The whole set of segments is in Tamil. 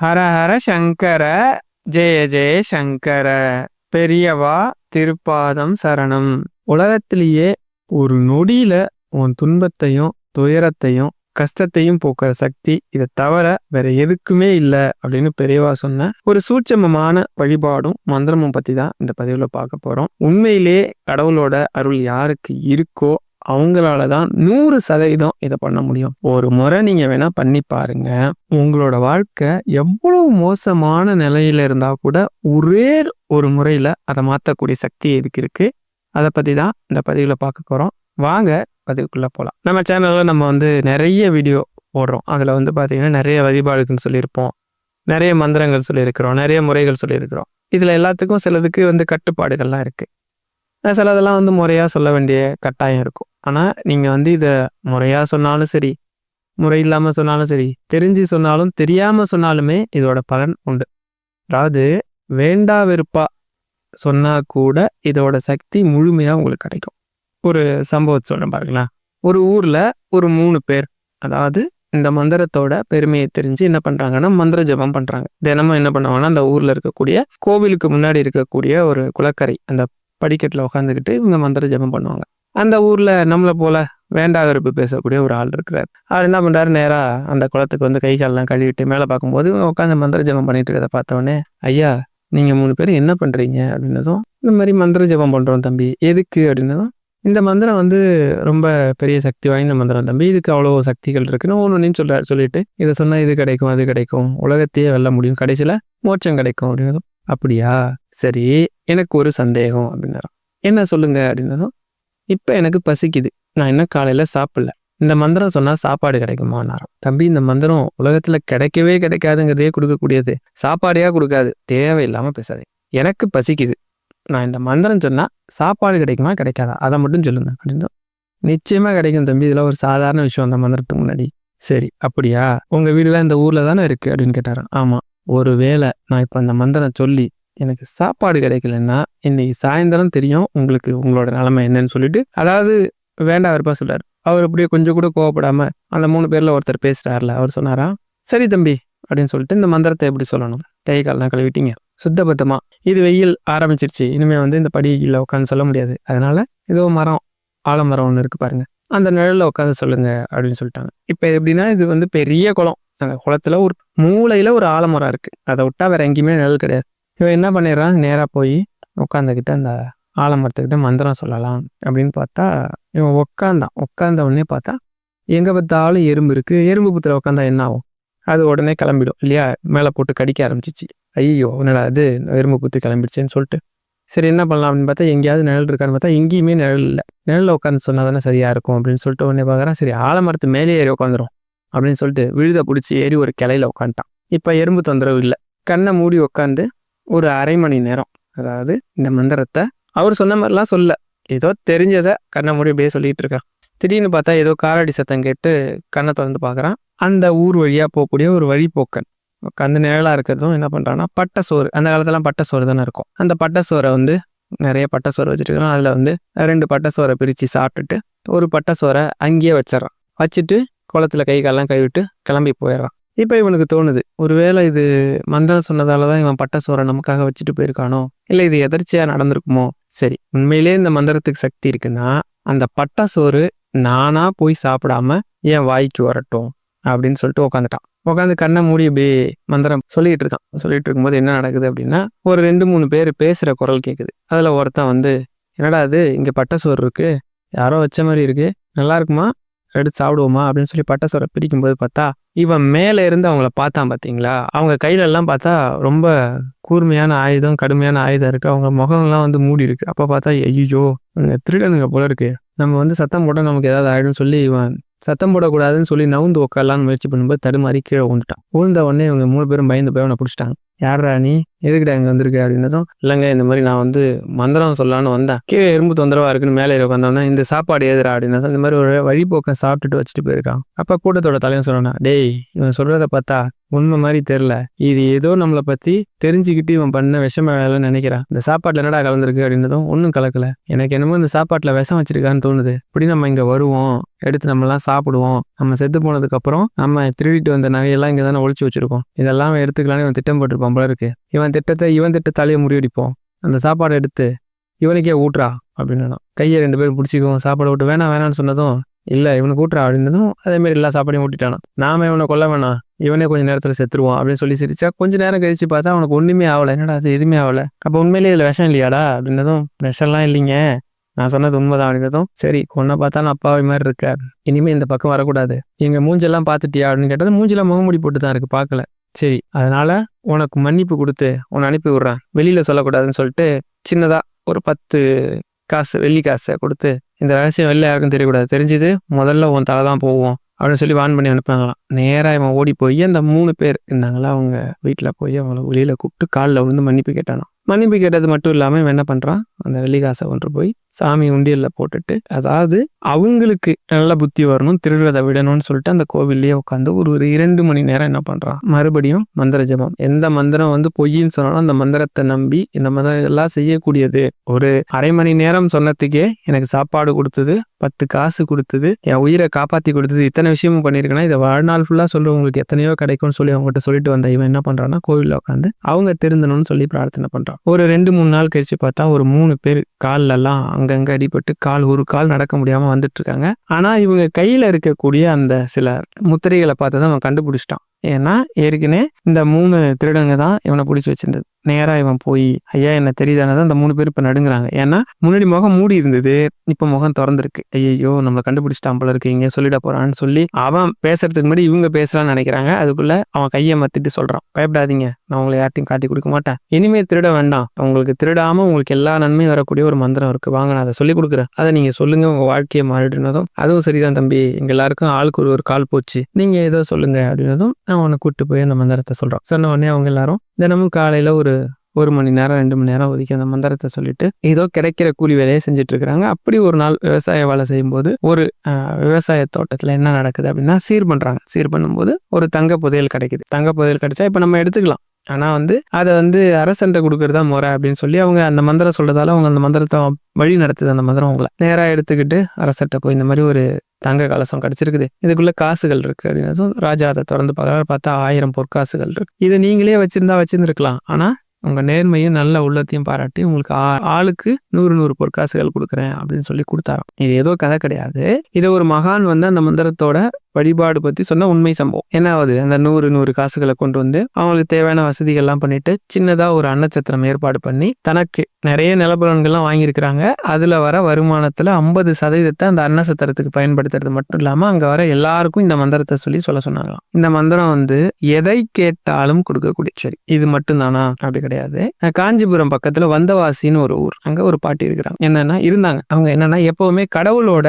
ஹர ஹர சங்கர ஜெய ஜெய சங்கர பெரியவா திருப்பாதம் சரணம். உலகத்திலேயே ஒரு நொடியில உன் துன்பத்தையும் துயரத்தையும் கஷ்டத்தையும் போக்குற சக்தி இதை தவிர வேற எதுக்குமே இல்லை அப்படின்னு பெரியவா சொன்ன ஒரு சூட்சமமான வழிபாடும் மந்திரமும் பத்தி தான் இந்த பதிவுல பார்க்க போறோம். உண்மையிலே கடவுளோட அருள் யாருக்கு இருக்கோ அவங்களால தான் நூறு சதவீதம் இதை பண்ண முடியும். ஒரு முறை நீங்க வேணா பண்ணி பாருங்க. உங்களோட வாழ்க்கை எவ்வளவு மோசமான நிலையில இருந்தா கூட ஒரே ஒரு முறையில அதை மாற்றக்கூடிய சக்தி எதுக்கு இருக்கு? அதை பத்தி தான் இந்த பதிவுல பார்க்க போறோம். வாங்க பதிவுக்குள்ள போகலாம் நம்ம சேனல்ல நம்ம வந்து நிறைய வீடியோ போடுறோம். அதில் வந்து பார்த்தீங்கன்னா நிறைய வழிபாடுகள்னு சொல்லியிருப்போம். நிறைய மந்திரங்கள் சொல்லியிருக்கிறோம். நிறைய முறைகள் சொல்லியிருக்கிறோம். இதில் எல்லாத்துக்கும் சிலதுக்கு வந்து கட்டுப்பாடுகள்லாம் இருக்குது சிலதெல்லாம் வந்து முறையாக சொல்ல வேண்டிய கட்டாயம் இருக்கும். ஆனால் நீங்கள் வந்து இதை முறையாக சொன்னாலும் சரி முறை இல்லாமல் சொன்னாலும் சரி தெரிஞ்சு சொன்னாலும் தெரியாமல் சொன்னாலுமே இதோட பலன் உண்டு. அதாவது வேண்டா வெறுப்பா சொன்னால் கூட இதோட சக்தி முழுமையாக உங்களுக்கு கிடைக்கும். ஒரு சம்பவத்தை சொல்கிறேன் பாருங்களேன். ஒரு ஊரில் ஒரு மூணு பேர் அதாவது இந்த மந்திரத்தோட பெருமையை தெரிஞ்சு என்ன பண்ணுறாங்கன்னா மந்திர ஜபம் பண்ணுறாங்க தினமும் என்ன பண்ணுவாங்கன்னா அந்த ஊரில் இருக்கக்கூடிய கோவிலுக்கு முன்னாடி இருக்கக்கூடிய ஒரு குளக்கரை அந்த படிக்கட்டில் உட்காந்துக்கிட்டு இவங்க மந்திர ஜபம் பண்ணுவாங்க. அந்த ஊரில் நம்மளை போல வேண்டா வெறுப்பு பேசக்கூடிய ஒரு ஆள் இருக்கிறார். அவர் என்ன பண்ணுறாரு நேராக அந்த குளத்துக்கு வந்து கை காலெலாம் கழுவிட்டு மேலே பார்க்கும்போது இவங்க உட்காந்து மந்திர ஜபம் பண்ணிட்டு இருக்கிறத பார்த்தவொடனே ஐயா நீங்கள் மூணு பேர் என்ன பண்ணுறீங்க அப்படின்னதும் இந்த மாதிரி மந்திர ஜபம் பண்ணுறோம் தம்பி. எதுக்கு? அப்படின்னதும் இந்த மந்திரம் வந்து ரொம்ப பெரிய சக்தி வாய்ந்த மந்திரம் தம்பி. இதுக்கு அவ்வளோ சக்திகள் இருக்குன்னு ஒன்று ஒன்றையும் சொல்கிறார் சொல்லிட்டு இதை சொன்னால் இது கிடைக்கும் அது கிடைக்கும். உலகத்தையே வெல்ல முடியும். கடைசியில் மோட்சம் கிடைக்கும். அப்படின்னதும் அப்படியா? சரி எனக்கு ஒரு சந்தேகம். அப்படின்னாராம். என்ன சொல்லுங்க? அப்படின்னதும் இப்போ எனக்கு பசிக்குது. நான் இன்னும் காலையில் சாப்பிடல. இந்த மந்திரம் சொன்னால் சாப்பாடு கிடைக்குமான்னாராம் தம்பி இந்த மந்திரம் உலகத்தில் கிடைக்கவே கிடைக்காதுங்கிறதே கொடுக்கக்கூடியது. சாப்பாடையாக கொடுக்காது. தேவையில்லாமல் பேசாது. எனக்கு பசிக்குது. நான் இந்த மந்திரம் சொன்னால் சாப்பாடு கிடைக்குமா கிடைக்காதா? அதை மட்டும் சொல்லுங்க. அப்படின்னு நிச்சயமாக கிடைக்கும் தம்பி. இதெல்லாம் ஒரு சாதாரண விஷயம் அந்த மந்திரத்துக்கு முன்னாடி. சரி அப்படியா? உங்கள் வீடுலாம் இந்த ஊரில் தானே இருக்குது அப்படின்னு கேட்டாராம். ஆமாம் ஒரு வேளை நான் இப்போ அந்த மந்திரம் சொல்லி எனக்கு சாப்பாடு கிடைக்கலன்னா இன்னைக்கு சாயந்தரம் தெரியும் உங்களுக்கு உங்களோட நிலைமை என்னன்னு சொல்லிட்டு. அதாவது வேண்டாம் வெறுப்பா சொல்றாரு. அவர் அப்படியே கொஞ்சம் கூட கோவப்படாம அந்த மூணு பேர்ல ஒருத்தர் பேசுறாருல அவர் சொன்னாரா? சரி தம்பி அப்படின்னு சொல்லிட்டு இந்த மந்திரத்தை எப்படி சொல்லணும்? கை கால்லாம் கழுவிட்டீங்க. சுத்தபத்தமா. இது வெயில் ஆரம்பிச்சிருச்சு. இனிமே வந்து இந்த படியில் உட்காந்து சொல்ல முடியாது. அதனால ஏதோ மரம் ஆலமரம் ஒன்று இருக்கு பாருங்க. அந்த நிழலில் உட்காந்து சொல்லுங்க அப்படின்னு சொல்லிட்டாங்க. இப்போ எப்படின்னா இது வந்து பெரிய குளம். அந்த குளத்துல ஒரு மூளையில ஒரு ஆலமரம் இருக்கு. அதை விட்டா வேற எங்கேயுமே நிழல் கிடையாது. இவன் என்ன பண்ணிடுறான்? நேராக போய் உட்காந்துக்கிட்ட அந்த ஆலமரத்துக்கிட்ட மந்திரம் சொல்லலாம் அப்படின்னு பார்த்தா இவன் உட்காந்தான் உட்காந்த உடனே பார்த்தா எங்கே பார்த்தாலும் எறும்பு இருக்குது எறும்பு புத்தில் உட்காந்தா என்ன ஆகும்? அது உடனே கிளம்பிடும் இல்லையா? மேலே போட்டு கடிக்க ஆரம்பிச்சிச்சு. ஐயோ என்னடா அது எறும்பு குத்து கிளம்பிடுச்சேன்னு சொல்லிட்டு. சரி என்ன பண்ணலாம் அப்படின்னு பார்த்தா எங்கேயாவது நிழல் இருக்கான்னு பார்த்தா எங்கேயுமே நிழல் இல்லை. நிழலில் உட்காந்து சொன்னால் தானே சரியாக இருக்கும் அப்படின்னு சொல்லிட்டு உடனே பார்க்குறான். சரி ஆலமரத்து மேலே ஏறி உட்காந்துரும் அப்படின்னு சொல்லிட்டு விழுத பிடிச்சி ஏறி ஒரு கிளையில உட்காந்துட்டான் இப்போ எறும்பு தொந்தரவு இல்லை. கண்ணை மூடி உட்காந்து ஒரு அரை மணி நேரம். அதாவது இந்த மந்திரத்தை அவர் சொன்ன மாதிரிலாம் சொல்ல. ஏதோ தெரிஞ்சதை கண்ணை மூடி அப்படியே சொல்லிட்டு இருக்கான். திடீர்னு பார்த்தா ஏதோ காலடி சத்தம் கேட்டு கண்ணை திறந்து பார்க்குறான். அந்த ஊர் வழியாக போகக்கூடிய ஒரு வழிபோக்கன் உட்காந்து நிழலாக இருக்கிறதும் என்ன பண்ணுறான்னா பட்டை சோறு. அந்த காலத்துலாம் பட்டை சோறு தானே இருக்கும். அந்த பட்டை சோறை வந்து நிறைய பட்டை சோறு வச்சுருக்கோம் அதில் வந்து ரெண்டு பட்டை சோறை பிரித்து சாப்பிட்டுட்டு ஒரு பட்டை சோறை அங்கேயே வச்சிடறான். வச்சுட்டு குளத்துல கை காலெலாம் கழுவிட்டு கிளம்பி போயிடுறான். இப்போ இவனுக்கு தோணுது ஒருவேளை இது மந்திரம் சொன்னதால தான் இவன் பட்டை சோறை நமக்காக வச்சுட்டு போயிருக்கானோ? இல்லை இது எதர்ச்சியாக நடந்திருக்குமோ? சரி உண்மையிலே இந்த மந்திரத்துக்கு சக்தி இருக்குன்னா அந்த பட்டை சோறு நானா போய் சாப்பிடாம என் வாய்க்கு வரட்டும் அப்படின்னு சொல்லிட்டு உட்காந்துட்டான் உட்காந்து கண்ணை மூடி அப்படியே மந்திரம் சொல்லிட்டு இருக்கான். சொல்லிட்டு இருக்கும்போது என்ன நடக்குது அப்படின்னா ஒரு ரெண்டு மூணு பேர் பேசுகிற குரல் கேட்குது அதில் ஒருத்தன் வந்து என்னடா அது இங்கே பட்டை சோறு இருக்கு? யாரோ வச்ச மாதிரி இருக்கு? நல்லா இருக்குமா? எடுத்து சாப்பிடுவோமா அப்படின்னு சொல்லி பட்டை சோறை பிரிக்கும்போது பார்த்தா இவன் மேலே இருந்து அவங்கள பார்த்தான் பார்த்தீங்களா? அவங்க கையிலெல்லாம் பார்த்தா ரொம்ப கூர்மையான ஆயுதம் கடுமையான ஆயுதம் இருக்குது அவங்க முகம்லாம் வந்து மூடி இருக்கு. அப்போ பார்த்தா ஐயோ திருடனுங்க போல இருக்கு. நம்ம வந்து சத்தம் போட்டால் நமக்கு ஏதாவது ஆயிடும் சொல்லி இவன் சத்தம் போடக்கூடாதுன்னு சொல்லி நவுந்து உட்காரலான்னு முயற்சி பண்ணும்போது தடுமாறி கீழே விழுந்துட்டான். விழுந்த உடனே இவங்க மூணு பேரும் பயந்து போய் அவனை பிடிச்சிட்டாங்க. யாரா நீ? எதுக்குடா இங்கே வந்திருக்க? அப்படின்னதும் இல்லைங்க இந்த மாதிரி நான் வந்து மந்திரம் சொல்லலான்னு வந்தேன். கீழே எறும்பு தொந்தரவாக இருக்குன்னு மேலே உட்காந்தோன்னா இந்த சாப்பாடு எதுரா அப்படின்னா இந்த மாதிரி ஒரு வழிபோக்கம் சாப்பிட்டுட்டு வச்சுட்டு போயிருக்கான். அப்போ கூட்டத்தோட தலைவன் சொன்னானா டேய் இவன் சொல்கிறத பார்த்தா உண்மை மாதிரி தெரில இது ஏதோ நம்மளை பற்றி தெரிஞ்சுக்கிட்டு இவன் பண்ண விஷம வேலைன்னு நினைக்கிறான். இந்த சாப்பாட்டில் என்னடா கலந்துருக்கு? அப்படின்னதும் ஒன்றும் கலக்கல. எனக்கு என்னமோ இந்த சாப்பாட்டில் விஷம் வச்சிருக்கான்னு தோணுது. இப்படி நம்ம இங்கே வருவோம். எடுத்து நம்மலாம் சாப்பிடுவோம். நம்ம செத்து போனதுக்கப்புறம் நம்ம திருடிட்டு வந்த நகையெல்லாம் இங்கே தானே ஒழிச்சு வச்சிருக்கோம். இதெல்லாம் எடுத்துக்கலான்னு இவன் திட்டம் போட்டிருப்பான். போல இருக்கு. இவன் திட்டத்தை இவன் திட்டத்தாலேயே முறியடிப்போம். அந்த சாப்பாடை எடுத்து இவனுக்கே ஊட்டுறா அப்படின்னா கையை ரெண்டு பேரும் பிடிச்சிக்குவோம். சாப்பாடு விட்டு வேணாம் வேணாம்னு சொன்னதும் இல்லை இவனுக்கு ஊட்டுறா அப்படின்னதும் அதேமாரி எல்லா சாப்பாடையும் ஊட்டிட்டானா. நாம இவனை கொல்ல வேணாம். இவனே கொஞ்சம் நேரத்தில் செத்துருவான் அப்படின்னு சொல்லி சிரிச்சா கொஞ்ச நேரம் கழிச்சு பார்த்தா அவனுக்கு ஒன்றுமே ஆகலை. என்னடா அது எதுவுமே ஆகலை. அப்போ உண்மையிலேயே இதில் விஷம் இல்லையாடா? அப்படின்னதும் விஷம்லாம் இல்லைங்க. நான் சொன்னது உண்மைதான் அப்படின்றதும் சரி உன்னை பார்த்தாலும் அப்பாவை மாதிரி இருக்கார் இனிமேல் இந்த பக்கம் வரக்கூடாது. எங்கள் மூஞ்செல்லாம் பார்த்துட்டியா? அப்படின்னு கேட்டது மூஞ்செல்லாம் முகமுடி போட்டு தான் இருக்கு பார்க்கல. சரி அதனால உனக்கு மன்னிப்பு கொடுத்து உன்னை அனுப்பி விட்றேன். வெளியில சொல்லக்கூடாதுன்னு சொல்லிட்டு சின்னதா ஒரு பத்து காசு வெள்ளி காசை கொடுத்து இந்த ரகசியம் வெளில யாருக்கும் தெரியக்கூடாது. தெரிஞ்சது முதல்ல உன் தலை தான் போவோம் அப்படின்னு சொல்லி வான் பண்ணி அனுப்புனாங்களாம். நேராக இவன் ஓடி போய் அந்த மூணு பேர் இருந்தாங்களா அவங்க வீட்டில் போய் அவங்கள வெளியில் கூப்பிட்டு காலில் விழுந்து மன்னிப்பு கேட்டானா மன்னிப்பு கேட்டது மட்டும் இல்லாமல் என்ன பண்ணுறான் அந்த வெள்ளிக்காசை கொண்டு போய் சாமி உண்டியலில் போட்டுட்டு அதாவது அவங்களுக்கு நல்ல புத்தி வரணும் திருடுறதை விடணும்னு சொல்லிட்டு அந்த கோவில்லையே உட்காந்து ஒரு ஒரு இரண்டு மணி நேரம் என்ன பண்ணுறான் மறுபடியும் மந்திர ஜபம். எந்த மந்திரம் வந்து பொய்ன்னு சொன்னாலும் அந்த மந்திரத்தை நம்பி இந்த மந்திரம் எல்லாம் செய்யக்கூடியது. ஒரு அரை மணி நேரம் சொன்னதுக்கே எனக்கு சாப்பாடு கொடுத்தது பத்து காசு கொடுத்தது என் உயிரை காப்பாற்றி கொடுத்தது இத்தனை விஷயமும் பண்ணியிருக்கேன்னா இதை வாழ்நாள் ஃபுல்லாக சொல்றவங்களுக்கு எத்தனையோ கிடைக்கும்னு சொல்லி அவங்ககிட்ட சொல்லிட்டு வந்த இவன் என்ன பண்ணுறான்னா கோவிலில் உட்காந்து அவங்க திருந்தணும்னு சொல்லி பிரார்த்தனை பண்ணுறான் ஒரு ரெண்டு மூணு நாள் கழிச்சு பார்த்தா ஒரு மூணு பேர் கால்ல அங்கங்கே அடிபட்டு கால் ஒரு கால் நடக்க முடியாமல் வந்துட்டு இருக்காங்க இவங்க கையில் இருக்கக்கூடிய அந்த சில முத்திரைகளை பார்த்து தான் அவன் கண்டுபிடிச்சிட்டான். ஏன்னா ஏற்கனவே இந்த மூணு திருடங்க தான் இவனை பிடிச்சி வச்சிருந்தது. நேராக இவன் போய் ஐயா என்ன தெரியுதானதான் அந்த மூணு பேர் இப்போ நடுங்குறாங்க. ஏன்னா முன்னாடி முகம் மூடி இருந்தது இப்போ முகம் திறந்திருக்கு. ஐயோ நம்மளை கண்டுபிடிச்சிட்டான் போல இருக்கீங்க சொல்லிட போறான்னு சொல்லி அவன் பேசுறதுக்கு முன்னாடி இவங்க பேசலாம்னு நினைக்கிறாங்க. அதுக்குள்ள அவன் கையை மத்திட்டு சொல்றான். பயப்படாதீங்க நான் உங்களை யார்ட்டையும் காட்டி கொடுக்க மாட்டேன். இனிமே திருட வேண்டாம். உங்களுக்கு திருடாம உங்களுக்கு எல்லா நன்மையும் வரக்கூடிய ஒரு மந்திரம் இருக்கு. வாங்க நான் அதை சொல்லி கொடுக்குறேன். அதை நீங்க சொல்லுங்க உங்க வாழ்க்கையை மாறிடுனதும் அதுவும் சரிதான் தம்பி. எங்க எல்லாருக்கும் ஆளுக்கு ஒரு ஒரு கால் போச்சு. நீங்க ஏதோ சொல்லுங்க அப்படின்னதும் நான் உன்னை கூட்டு போய் அந்த மந்திரத்தை சொல்றோம் சொன்ன உடனே அவங்க எல்லாரும் தினமும் காலையில் ஒரு ஒரு மணி நேரம் ரெண்டு மணி நேரம் ஒதுக்கி அந்த மந்திரத்தை சொல்லிட்டு ஏதோ கிடைக்கிற கூலி வேலையை செஞ்சுட்டு இருக்கிறாங்க அப்படி ஒரு நாள் விவசாய வேலை செய்யும்போது ஒரு விவசாய தோட்டத்தில் என்ன நடக்குது அப்படின்னா சீர் பண்ணுறாங்க சீர் பண்ணும்போது ஒரு தங்க புதையல் கிடைக்குது. தங்க புதையல் கிடைச்சா இப்போ நம்ம எடுத்துக்கலாம். ஆனால் வந்து அதை வந்து அரசன்ட்ட கொடுக்கறதா முறை அப்படின்னு சொல்லி அவங்க அந்த மந்திரம் சொல்றதால அவங்க அந்த மந்திரத்தை வழி நடத்துது அந்த மந்திரம் அவங்கள. நேராக எடுத்துக்கிட்டு அரசர்கிட்ட போய் இந்த மாதிரி ஒரு தங்க கலசம் கிடைச்சிருக்குது. இதுக்குள்ள காசுகள் இருக்கு அப்படின்னு ராஜா அதை திறந்து பார்க்கறாரு. பார்த்தா ஆயிரம் பொற்காசுகள் இருக்கு. இதை நீங்களே வச்சிருந்தா வச்சிருந்துருக்கலாம். ஆனால் உங்கள் நேர்மையும் நல்ல உள்ளத்தையும் பாராட்டி உங்களுக்கு ஆ- ஆளுக்கு நூறு நூறு பொற்காசுகள் கொடுக்குறேன் அப்படின்னு சொல்லி கொடுத்தாராம். இது ஏதோ கதை கிடையாது. இதை ஒரு மகான் வந்து அந்த மந்திரத்தோட வழிபாடு பத்தி சொன்ன உண்மை சம்பவம். என்னாவது அந்த நூறு நூறு காசுகளை கொண்டு வந்து அவங்களுக்கு தேவையான வசதிகள்லாம் பண்ணிட்டு சின்னதா ஒரு அன்னச்சத்திரம் ஏற்பாடு பண்ணி தனக்கு நிறைய நிலபலன்கள்லாம் வாங்கியிருக்கிறாங்க. அதுல வர வருமானத்துல ஐம்பது சதவீதத்தை அந்த அன்னசத்திரத்துக்கு பயன்படுத்துறது மட்டும் இல்லாம அங்க வர எல்லாருக்கும் இந்த மந்திரத்தை சொல்லி சொல்ல சொன்னாங்களாம். இந்த மந்திரம் வந்து எதை கேட்டாலும் கொடுக்கக்கூடிய சரி இது மட்டும்தானா? அப்படி கிடையாது. காஞ்சிபுரம் பக்கத்துல வந்தவாசின்னு ஒரு ஊர். அங்க ஒரு பாட்டி இருக்கிறாங்க. என்னன்னா இருந்தாங்க. அவங்க என்னன்னா எப்பவுமே கடவுளோட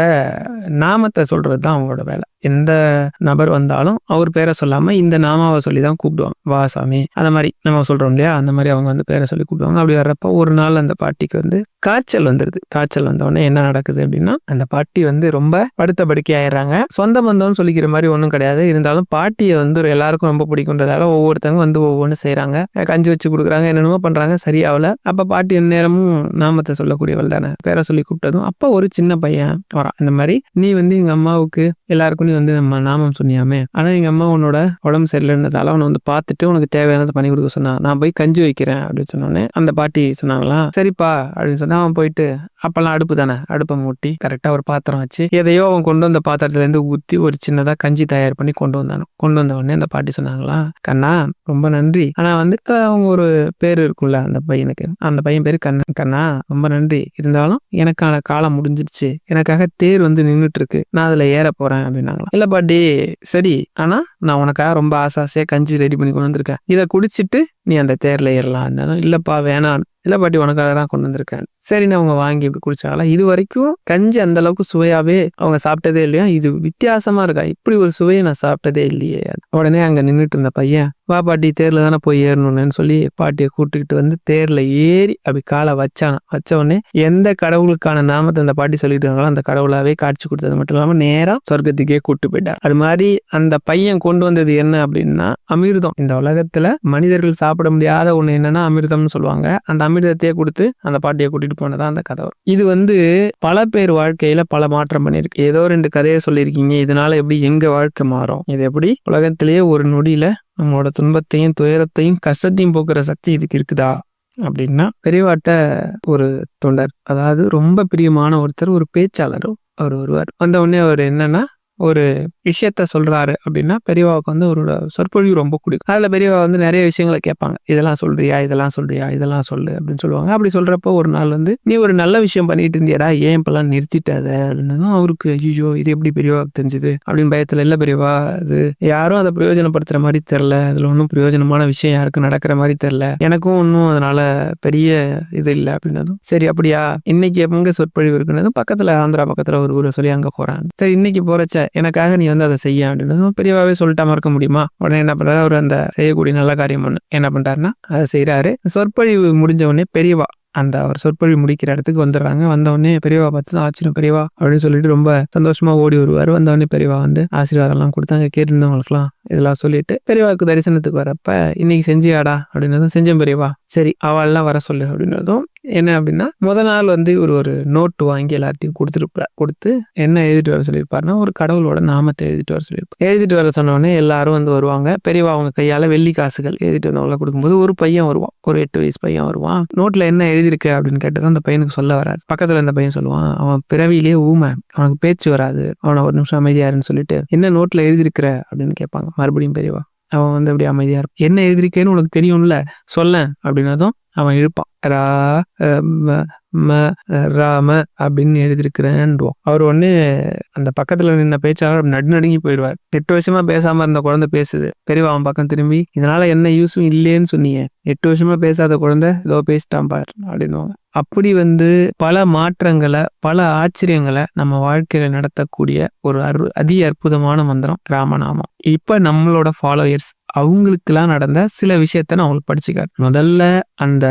நாமத்தை சொல்றது தான் அவங்களோட வேலை. எந்த நபர் வந்தாலும் அவர் பேரை சொல்லாம இந்த நாமாவை சொல்லி தான் கூப்பிடுவாங்க. வா சாமி. அந்த மாதிரி நம்ம சொல்றோம் இல்லையா? அந்த மாதிரி அவங்க வந்து பேரை சொல்லி கூப்பிடுவாங்க. அப்படி வர்றப்போ ஒரு நாள் அந்த பாட்டிக்கு வந்து காய்ச்சல் வந்துருது. காய்ச்சல் வந்தவொடனே என்ன நடக்குது அப்படின்னா அந்த பாட்டி வந்து ரொம்ப படுத்த படுக்கை ஆயிடுறாங்க. சொந்த பந்தம்னு சொல்லிக்கிற மாதிரி ஒன்றும் கிடையாது. இருந்தாலும் பாட்டியை வந்து எல்லாருக்கும் ரொம்ப பிடிக்குன்றதால ஒவ்வொருத்தவங்க வந்து ஒவ்வொன்று செய்கிறாங்க கஞ்சி வச்சு கொடுக்குறாங்க என்னென்னமோ பண்ணுறாங்க சரியாகல. அப்போ பாட்டி நேரமும் நாமத்தை சொல்லக்கூடியவள் தானே. பேரை சொல்லி கூப்பிட்டதும் அப்போ ஒரு சின்ன பையன் வரான். இந்த மாதிரி நீ வந்து எங்கள் அம்மாவுக்கு எல்லாருக்கும் நீ வந்து நம்ம நாமம் சொன்னியாமே. ஆனால் எங்கள் அம்மா உன்னோட உடம்பு சரியில்லைன்றதால அவனை வந்து பார்த்துட்டு உனக்கு தேவையானதை பண்ணி கொடுக்க சொன்னான் நான் போய் கஞ்சி வைக்கிறேன். அப்படின்னு சொன்னோடனே அந்த பாட்டி சொன்னாங்களா சரிப்பா அப்படின்னு சொன்ன அவன் போயிட்டு அப்பெல்லாம் அடுப்பு தானே? அடுப்பை மூட்டி கரெக்டாக ஒரு பாத்திரம் வச்சு எதையோ அவன் கொண்டு வந்த பாத்திரத்துலேருந்து ஊற்றி ஒரு சின்னதாக கஞ்சி தயார் பண்ணி கொண்டு வந்தானோ? கொண்டு வந்த உடனே அந்த பாட்டி சொன்னாங்களா கண்ணா ரொம்ப நன்றி. ஆனா வந்து அவங்க ஒரு பேர் இருக்கும்ல அந்த பையனுக்கு. அந்த பையன் பேர் கண்ணன் கண்ணா ரொம்ப நன்றி. இருந்தாலும் எனக்கான காலம் முடிஞ்சிருச்சு. எனக்காக தேர் வந்து நின்றுட்டு இருக்கு நான் அதில் ஏற போறேன் அப்படின்னாங்களா. இல்லை பாட்டி சரி. ஆனால் நான் உனக்காக ரொம்ப ஆசாசியா கஞ்சி ரெடி பண்ணி கொண்டு வந்திருக்கேன். இதை குடிச்சிட்டு நீ அந்த தேரில் ஏறலாம். இல்லைப்பா வேணாம். இல்லை பாட்டி உனக்காக தான் கொண்டு வந்திருக்கேன். சரின்னு அவங்க வாங்கி இப்படி குடிச்சாங்களா இது வரைக்கும் கஞ்சி அந்த அளவுக்கு சுவையாவே அவங்க சாப்பிட்டதே இல்லையா? இது வித்தியாசமா இருக்கா? இப்படி ஒரு சுவையை நான் சாப்பிட்டதே இல்லையே. உடனே அங்க நின்றுட்டு இருந்த பையன் வா பாட்டி தேர்ல தானே போய் ஏறணும்னு சொல்லி பாட்டியை கூட்டுக்கிட்டு வந்து தேர்ல ஏறி அப்படி காலை வச்சானா. வச்ச உடனே எந்த கடவுளுக்கான நாமத்தை அந்த பாட்டி சொல்லிட்டு இருக்காங்களோ அந்த கடவுளாவே காட்சி கொடுத்தது மட்டும் இல்லாம நேரா சொர்க்கத்துக்கே கூட்டு போயிட்டார் அது மாதிரி அந்த பையன் கொண்டு வந்தது என்ன அப்படின்னா அமிர்தம். இந்த உலகத்துல மனிதர்கள் சாப்பிட முடியாத ஒண்ணு என்னன்னா அமிர்தம்னு சொல்லுவாங்க. அந்த அமிர்தத்தையே கொடுத்து அந்த பாட்டியை கூட்டிட்டு போனதான் அந்த கதை இது வந்து பல பேர் வாழ்க்கையில பல மாற்றம் பண்ணியிருக்கு. ஏதோ ரெண்டு கதையை சொல்லியிருக்கீங்க. இதனால எப்படி எங்க வாழ்க்கை மாறும்? இது எப்படி? உலகத்திலேயே ஒரு நொடியில நம்மளோட துன்பத்தையும் துயரத்தையும் கஷ்டத்தையும் போக்குற சக்தி இதுக்கு இருக்குதா? அப்படின்னா பெரியவாட்ட ஒரு தொண்டர் அதாவது ரொம்ப பிரியமான ஒருத்தர் ஒரு பேச்சாளரும் அவர் வருவார் வந்த உடனே அவர் என்னன்னா ஒரு விஷயத்த சொல்றாரு அப்படின்னா பெரியவாவுக்கு வந்து அவரோட சொற்பொழிவு ரொம்ப பிடிக்கும். அதில் பெரியவா வந்து நிறைய விஷயங்களை கேட்பாங்க. இதெல்லாம் சொல்றியா? இதெல்லாம் சொல்றியா? இதெல்லாம் சொல்லு அப்படின்னு சொல்லுவாங்க. அப்படி சொல்றப்போ ஒரு நாள் வந்து நீ ஒரு நல்ல விஷயம் பண்ணிட்டு இருந்தியடா ஏன் இப்பெல்லாம் நிறுத்திட்டாத? அப்படின்னதும் அவருக்கு ஐயோ இது எப்படி பெரியவா தெரிஞ்சுது? அப்படின்னு பயத்தில் இல்லை பெரியவா அது யாரும் அதை பிரயோஜனப்படுத்துற மாதிரி தெரில. அதில் ஒன்றும் பிரயோஜனமான விஷயம் யாருக்கும் நடக்கிற மாதிரி தெரில. எனக்கும் ஒன்றும் அதனால பெரிய இது இல்லை அப்படின்னதும் சரி அப்படியா? இன்னைக்கு எங்கே சொற்பொழிவு இருக்குன்னதும் பக்கத்தில் ஆந்திரா பக்கத்தில் ஒரு ஊரை சொல்லி அங்கே போகிறான் சரி இன்னைக்கு போகிறச்சே எனக்காக நீ வந்து அதை செய்ய அப்படின்னதும் பெரியவாவே சொல்லிட்டாம இருக்க முடியுமா? உடனே என்ன பண்றாரு? அவர் அந்த செய்யக்கூடிய நல்ல காரியம் ஒன்று என்ன பண்றாருன்னா அதை செய்யறாரு சொற்பொழிவு முடிஞ்ச உடனே பெரியவா அந்த அவர் சொற்பொழிவு முடிக்கிற இடத்துக்கு வந்துடுறாங்க. வந்தவொடனே பெரியவா பார்த்து ஆச்சரியம் பெரியவா அப்படின்னு சொல்லிட்டு ரொம்ப சந்தோஷமா ஓடி வருவார். வந்தவொடனே பெரியவா வந்து ஆசீர்வாதம்லாம் கொடுத்தாங்க. கேட்டிருந்தவங்களுக்குலாம் இதெல்லாம் சொல்லிட்டு பெரியவாவுக்கு தரிசனத்துக்கு வரப்ப இன்னைக்கு செஞ்சியாடா? அப்படின்னதும் செஞ்சேன் பெரியவா. சரி அவள்லாம் வர சொல்லு அப்படின்னதும் என்ன அப்படின்னா முத நாள் வந்து இவர் ஒரு நோட்டு வாங்கி எல்லார்ட்டையும் கொடுத்துருப்பார் கொடுத்து என்ன எழுதிட்டு வர சொல்லியிருப்பாருன்னா ஒரு கடவுளோட நாமத்தை எழுதிட்டு வர சொல்லியிருப்பார் எழுதிட்டு வர சொன்னோடனே எல்லாரும் வந்து வருவாங்க. பெரியவா அவங்க கையால வெள்ளி காசுகள் எழுதிட்டு வந்தவங்கள கொடுக்கும்போது ஒரு பையன் வருவான். ஒரு எட்டு வயசு பையன் வருவான். நோட்ல என்ன எழுதியிருக்கு அப்படின்னு கேட்டது அந்த பையனுக்கு சொல்ல வராது. பக்கத்துல இந்த பையன் சொல்லுவான் அவன் பிறவியிலே ஊமை அவனுக்கு பேச்சு வராது. அவனை ஒரு நிமிஷம் அமைதியாருன்னு சொல்லிட்டு என்ன நோட்டில் எழுதியிருக்கிற? அப்படின்னு கேட்பாங்க. மறுபடியும் பெரியவா அவன் வந்து அப்படியே அமைதியாக இருப்பான். என்ன எழுதியிருக்கேன்னு உனக்கு தெரியும்ல சொல்ல அப்படின்னதும் அவன் இழுப்பான். ரா அஹ், ம ம ராம அப்படின்னு எழுதியிருக்கிறேன்டுவோம் அவர் ஒண்ணு அந்த பக்கத்துல நின்ன பேச்சாளர் நடுநடுங்கி போயிடுவார். எட்டு வருஷமா பேசாம இருந்த குழந்தை பேசுது. பெரியவா அவன் பக்கம் திரும்பி இதனால என்ன யூஸும் இல்லையேன்னு சொன்னீங்க. எட்டு வருஷமா பேசாத குழந்தை ஏதோ பேசிட்டான் பார் அப்படின்னுவாங்க. அப்படி வந்து பல மாற்றங்களை பல ஆச்சரியங்களை நம்ம வாழ்க்கையில நடத்தக்கூடிய ஒரு அரு அதி அற்புதமான மந்திரம் ராமநாமம். இப்ப நம்மளோட ஃபாலோயர்ஸ் அவங்களுக்கெல்லாம் நடந்த சில விஷயத்த நான் அவங்களுக்கு படிச்சுக்காரு முதல்ல அந்த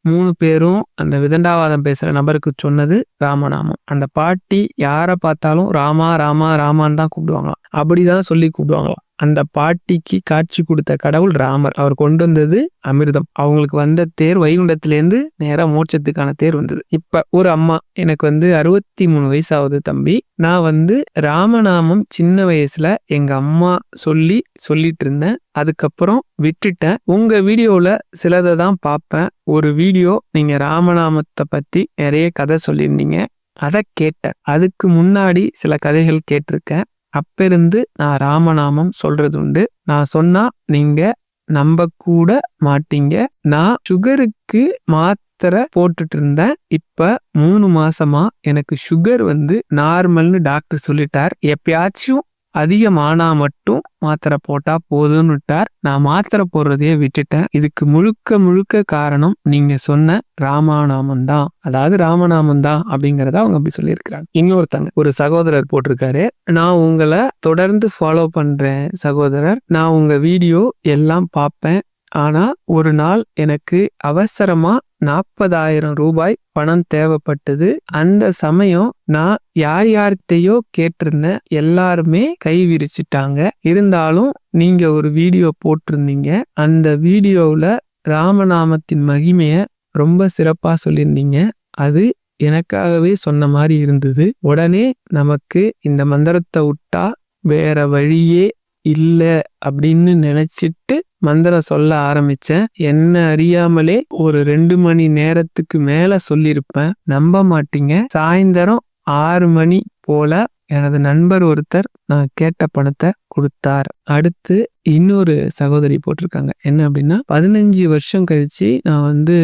மூணு பேரும் அந்த விதண்டாவாதம் பேசுற நபருக்கு சொன்னது ராமநாமம். அந்த பாட்டி யாரை பார்த்தாலும் ராமா ராமா ராமான்னு தான் கூப்பிடுவாங்களாம். அப்படிதான் சொல்லி கூப்பிடுவாங்களாம். அந்த பாட்டிக்கு காட்சி கொடுத்த கடவுள் ராமர். அவர் கொண்டு வந்தது அமிர்தம். அவங்களுக்கு வந்த தேர் வைகுண்டத்திலேருந்து நேராக மோட்சத்துக்கான தேர் வந்தது. இப்போ ஒரு அம்மா எனக்கு வந்து அறுபத்தி மூணு வயசாகுது தம்பி. நான் வந்து ராமநாமம் சின்ன வயசுல எங்க அம்மா சொல்லி சொல்லிட்டு இருந்தேன் அதுக்கப்புறம் விட்டுட்டேன். உங்க வீடியோவில் சிலதை தான் பார்ப்பேன் ஒரு வீடியோ நீங்க ராமநாமத்தை பத்தி நிறைய கதை சொல்லியிருந்தீங்க. அதை கேட்டேன். அதுக்கு முன்னாடி சில கதைகள் கேட்டிருக்கேன். அப்பிருந்து நான் ராமநாமம் சொல்றது உண்டு நான் சொன்னா நீங்க நம்ப கூட மாட்டீங்க. நான் சுகருக்கு மாத்திரை போட்டுட்டு இருந்தேன் இப்ப மூணு மாசமா எனக்கு சுகர் வந்து நார்மல்னு டாக்டர் சொல்லிட்டார். எப்பயாச்சும் அதிகமானா மட்டும் மாத்திரை போட்டா போதும்னுட்டார் நான் மாத்திரை போடுறதையே விட்டுட்டேன். இதுக்கு முழுக்க முழுக்க காரணம் நீங்க சொன்ன ராமநாமம் தான். அதாவது ராமநாமம் தான் அப்படிங்கறத அவங்க அப்படி சொல்லியிருக்கிறாங்க. இன்னொருத்தங்க ஒரு சகோதரர் போட்டிருக்காரு. நான் உங்களை தொடர்ந்து ஃபாலோ பண்றேன் சகோதரர். நான் உங்க வீடியோ எல்லாம் பார்ப்பேன். ஆனா ஒரு நாள் எனக்கு அவசரமா நாற்பதாயிரம் ரூபாய் பணம் தேவைப்பட்டது. அந்த சமயம் நான் யார் யார்கிட்டயோ கேட்டிருந்தேன் எல்லாருமே கை விரிச்சிட்டாங்க. இருந்தாலும் நீங்க ஒரு வீடியோ போட்டிருந்தீங்க. அந்த வீடியோவில் ராமநாமத்தின் மகிமையை ரொம்ப சிறப்பாக சொல்லியிருந்தீங்க. அது எனக்காகவே சொன்ன மாதிரி இருந்தது. உடனே நமக்கு இந்த மந்திரத்தை விட்டா வேற வழியே இல்லை அப்படின்னு நினச்சிட்டு மந்திரம் சொல்ல ஆரம்பிச்சேன். என்ன அறியாமலே ஒரு ரெண்டு மணி நேரத்துக்கு மேல சொல்லியிருப்பேன் நம்ப மாட்டீங்க. சாயந்தரம் ஆறு மணி போல எனது நண்பர் ஒருத்தர் நான் கேட்ட பணத்தை கொடுத்தார். அடுத்து இன்னொரு சகோதரி போட்டிருக்காங்க. என்ன அப்படின்னா பதினஞ்சு வருஷம் கழிச்சு நான் வந்து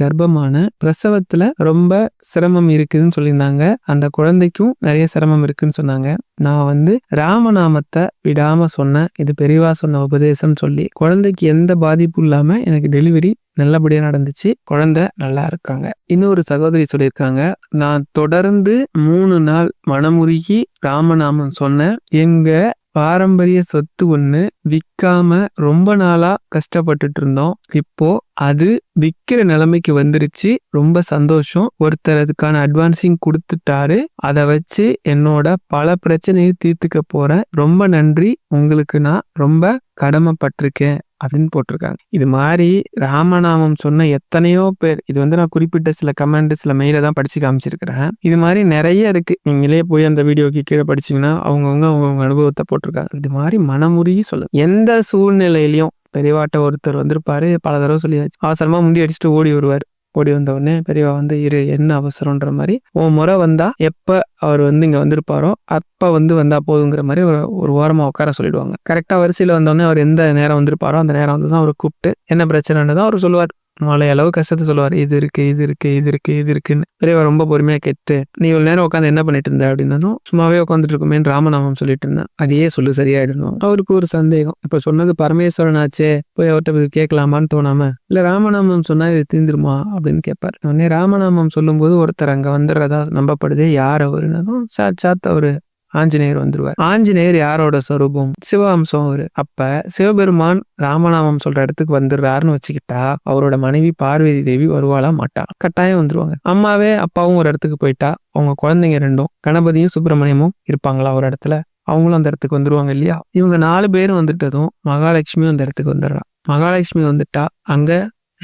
கர்ப்பமான பிரசவத்துல ரொம்ப சிரமம் இருக்குதுன்னு சொல்லியிருந்தாங்க. அந்த குழந்தைக்கும் நிறைய சிரமம் இருக்குன்னு சொன்னாங்க. நான் வந்து ராமநாமத்தை விடாம சொன்னேன். இது பெரியவா சொன்ன உபதேசம் சொல்லி. குழந்தைக்கு எந்த பாதிப்பும் இல்லாம எனக்கு டெலிவரி நல்லபடியாக நடந்துச்சு. குழந்தை நல்லா இருக்காங்க. இன்னொரு சகோதரி சொல்லியிருக்காங்க நான் தொடர்ந்து மூணு நாள் மனமுருகி ராமநாமம் சொன்னேன். எங்க பாரம்பரிய சொத்து ஒண்ணு விற்காம ரொம்ப நாளா கஷ்டப்பட்டுட்டு இருந்தோம் இப்போ அது விற்கிற நிலைமைக்கு வந்துருச்சு. ரொம்ப சந்தோஷம். ஒருத்தர் அதுக்கான அட்வான்ஸிங் கொடுத்துட்டாரு. அதை வச்சு என்னோட பல பிரச்சனையை தீர்த்துக்க போறேன். ரொம்ப நன்றி. உங்களுக்கு நான் ரொம்ப கடமைப்பட்டிருக்கேன். அப்படின்னு போட்டிருக்காங்க. இது மாதிரி ராமநாமம் சொன்ன எத்தனையோ பேர் இது வந்து நான் குறிப்பிட்ட சில கமெண்ட் சில மெயில தான் படிச்சு காமிச்சிருக்கிறேன். இது மாதிரி நிறைய இருக்கு. நீங்களே போய் அந்த வீடியோக்கு கீழே படிச்சீங்கன்னா அவங்கவுங்க அவங்கவுங்க அனுபவத்தை போட்டிருக்காங்க. இது மாதிரி மனமுருகி சொல்லு. எந்த சூழ்நிலையிலையும் பெரியவாட்ட ஒருத்தர் வந்திருப்பாரு பல தடவை சொல்லியாச்சு. அவசரமா முண்டி அடிச்சுட்டு ஓடி வருவார். ஓடி வந்தவுடனே பெரியவா வந்து இரு என்ன அவசரம்ன்ற மாதிரி. உன் முறை வந்தா எப்ப அவர் வந்து இங்க வந்திருப்பாரோ அப்ப வந்து வந்தா போதுங்கிற மாதிரி ஒரு ஒரு ஓரமா உட்கார சொல்லிடுவாங்க. கரெக்டா வரிசையில வந்தோடனே அவர் எந்த நேரம் வந்திருப்பாரோ அந்த நேரம் வந்து தான் அவர் கூப்பிட்டு என்ன பிரச்சனைன்னு தான் அவர் சொல்லுவார். மழை அளவு கஷ்டத்தை சொல்லுவார். இது இருக்கு இது இருக்கு இது இருக்கு இது இருக்குன்னு. பெரியவா ரொம்ப பொறுமையா கேட்டு நீ இவ்வளவு நேரம் உட்காந்து என்ன பண்ணிட்டு இருந்த? அப்படின்னாலும் சும்மாவே உட்காந்துட்டு இருக்குமேன்னு ராமநாமம் சொல்லிட்டு இருந்தேன். அதையே சொல்லு சரியாயிடணும். அவருக்கு ஒரு சந்தேகம். இப்ப சொன்னது பரமேஸ்வரன் ஆச்சே போய் அவர்கிட்ட கேட்கலாமான்னு தோணாம? இல்ல ராமநாமம் சொன்னா இது தீந்துருமா? அப்படின்னு கேட்பார். உடனே ராமநாமம் சொல்லும்போது ஒருத்தர் அங்க வந்துடுறதா நம்பப்படுதே. யார் அவருனாலும் சாட்சாத் அவரு ஆஞ்சநேயர் வந்துருவார். ஆஞ்சநேயர் யாரோட சொரூபம்? சிவஹம்சம் அவரு. அப்ப சிவபெருமான் ராமநாமம் சொல்ற இடத்துக்கு வந்துடுறாருன்னு வச்சுக்கிட்டா அவரோட மனைவி பார்வதி தேவி வருவாளா மாட்டா? கட்டாயம் வந்துருவாங்க. அம்மாவே அப்பாவும் ஒரு இடத்துக்கு போயிட்டா அவங்க குழந்தைங்க ரெண்டும் கணபதியும் சுப்பிரமணியமும் இருப்பாங்களா ஒரு இடத்துல? அவங்களும் அந்த இடத்துக்கு வந்துருவாங்க இல்லையா? இவங்க நாலு பேரும் வந்துட்டதும் மகாலட்சுமியும் அந்த இடத்துக்கு வந்துடுறா. மகாலட்சுமி வந்துட்டா அங்க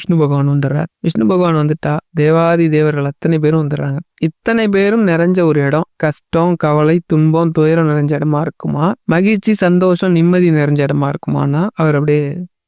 விஷ்ணு பகவான் வந்துடுறார். விஷ்ணு பகவான் வந்துட்டா தேவாதி தேவர்கள் அத்தனை பேரும் வந்துடுறாங்க. இத்தனை பேரும் நிறைஞ்ச ஒரு இடம் கஷ்டம் கவலை துன்பம் துயரம் நிறைஞ்ச இடமா இருக்குமா? மகிழ்ச்சி சந்தோஷம் நிம்மதி நிறைஞ்ச இடமா இருக்குமானா அவர் அப்படியே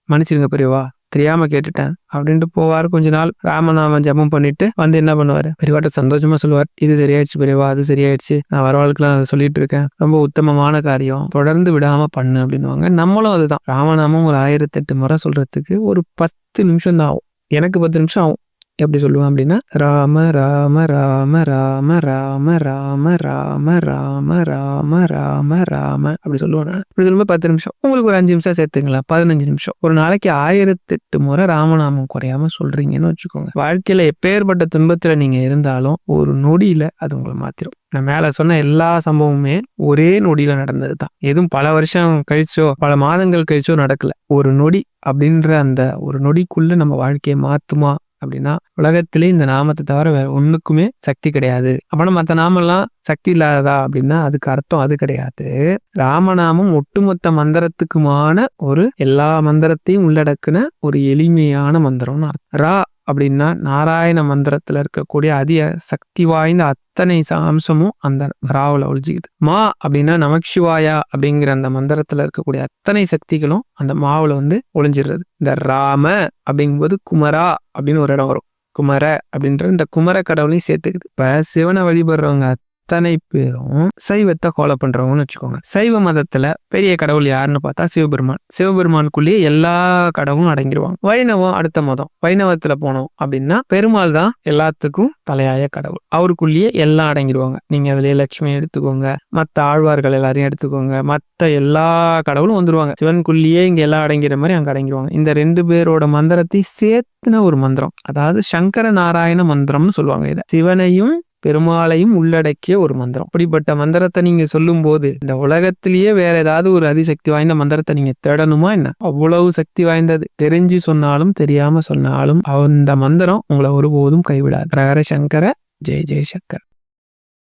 மன்னிச்சிருங்க பெரியவா. தெரியாம கேட்டுட்டேன். அப்படின்ட்டு போவார். கொஞ்ச நாள் ராமநாம ஜபம் பண்ணிட்டு வந்து என்ன பண்ணுவாரு? பெரியவாட்ட சந்தோஷமா சொல்லுவார். இது சரியாயிடுச்சு பெரியவா அது சரியாயிடுச்சு. நான் வரவாளுக்குலாம் அதை சொல்லிட்டு இருக்கேன். ரொம்ப உத்தமமான காரியம். தொடர்ந்து விடாம பண்ணு அப்படின்னுவாங்க. நம்மளும் அதுதான். ராமநாமம் ஒரு ஆயிரத்தி எட்டு முறை சொல்றதுக்கு ஒரு பத்து நிமிஷம் தான் ஆகும். எனக்கு பத்து நிமிஷம் ஆகும். எப்படி சொல்லுவேன் அப்படின்னா ராம ராம ராம ராம ராம ராம ராம ராம ராம ராம ராம அப்படி சொல்லுவேன் அப்படி சொல்லும்போது பத்து நிமிஷம் உங்களுக்கு ஒரு அஞ்சு நிமிஷம் சேர்த்துங்களா பதினஞ்சு நிமிஷம் ஒரு நாளைக்கு ஆயிரத்தி எட்டு முறை ராமநாமம் குறையாம சொல்றீங்கன்னு வச்சுக்கோங்க வாழ்க்கையில எப்பேற்பட்ட துன்பத்துல நீங்க இருந்தாலும் ஒரு நொடியில அது உங்களை மாத்திரும் நான் மேல சொன்ன எல்லா சம்பவமுமே ஒரே நொடியில நடந்தது தான் எதுவும் பல வருஷம் கழிச்சோ பல மாதங்கள் கழிச்சோ நடக்கல ஒரு நொடி அப்படின்ற அந்த ஒரு நொடிக்குள்ள நம்ம வாழ்க்கையை மாத்துமா அப்படின்னா உலகத்திலே இந்த நாமத்தை தவிர வேற ஒண்ணுக்குமே சக்தி கிடையாது. அப்பனா மற்ற நாமெல்லாம் சக்தி இல்லாததா அப்படின்னா அதுக்கு அர்த்தம் அது கிடையாது. ராமநாமம் ஒட்டுமொத்த மந்திரத்துக்குமான ஒரு எல்லா மந்திரத்தையும் உள்ளடக்குன ஒரு எளிமையான மந்திரம்னு அர்த்தம். ரா அப்படின்னா நாராயண மந்திரத்தில் இருக்கக்கூடிய அதிக சக்தி வாய்ந்த அத்தனை அம்சமும் அந்த ராவில் ஒழிஞ்சுக்குது மா அப்படின்னா நமக்ஷிவாயா அப்படிங்கிற அந்த மந்திரத்தில் இருக்கக்கூடிய அத்தனை சக்திகளும் அந்த மாவில் வந்து ஒளிஞ்சிடுறது. இந்த ராம அப்படிங்கும்போது குமரா அப்படின்னு ஒரு இடம் வரும். குமர அப்படின்ற இந்த குமர கடவுளையும் சேர்த்துக்குது. இப்போ சிவனை வழிபடுறவங்க அத்தனை பேரும் சைவத்தை ஃபாலோ பண்றவங்கன்னு வச்சுக்கோங்க. சைவ மதத்துல பெரிய கடவுள் யாருன்னு பார்த்தா சிவபெருமான். சிவபெருமானுக்குள்ளேயே எல்லா கடவுளும் அடங்கிடுவாங்க வைணவம் அடுத்த மதம். வைணவத்துல போனோம் அப்படின்னா பெருமாள் தான் எல்லாத்துக்கும் தலையாய கடவுள். அவருக்குள்ளேயே எல்லாம் அடங்கிடுவாங்க நீங்க அதுலயே லட்சுமி எடுத்துக்கோங்க. மத்த ஆழ்வார்கள் எல்லாரையும் எடுத்துக்கோங்க. மத்த எல்லா கடவுளும் வந்துருவாங்க. சிவனுக்குள்ளேயே இங்க எல்லாம் அடங்கிற மாதிரி அங்க அடங்கிடுவாங்க இந்த ரெண்டு பேரோட மந்திரத்தை சேர்த்துன ஒரு மந்திரம். அதாவது சங்கர நாராயண மந்திரம்னு சொல்லுவாங்க இதை. சிவனையும் பெருமாளையும் உள்ளடக்கிய ஒரு மந்திரம். அப்படிப்பட்ட மந்திரத்தை நீங்க சொல்லும் போது இந்த உலகத்திலேயே வேற ஏதாவது ஒரு அதிசக்தி வாய்ந்த மந்திரத்தை நீங்க தேடணுமா என்ன? அவ்வளவு சக்தி வாய்ந்தது. தெரிஞ்சு சொன்னாலும் தெரியாம சொன்னாலும் அந்த மந்திரம் உங்களை ஒருபோதும் கைவிடாது. ரகர சங்கர ஜெய் ஜெய் சங்கர்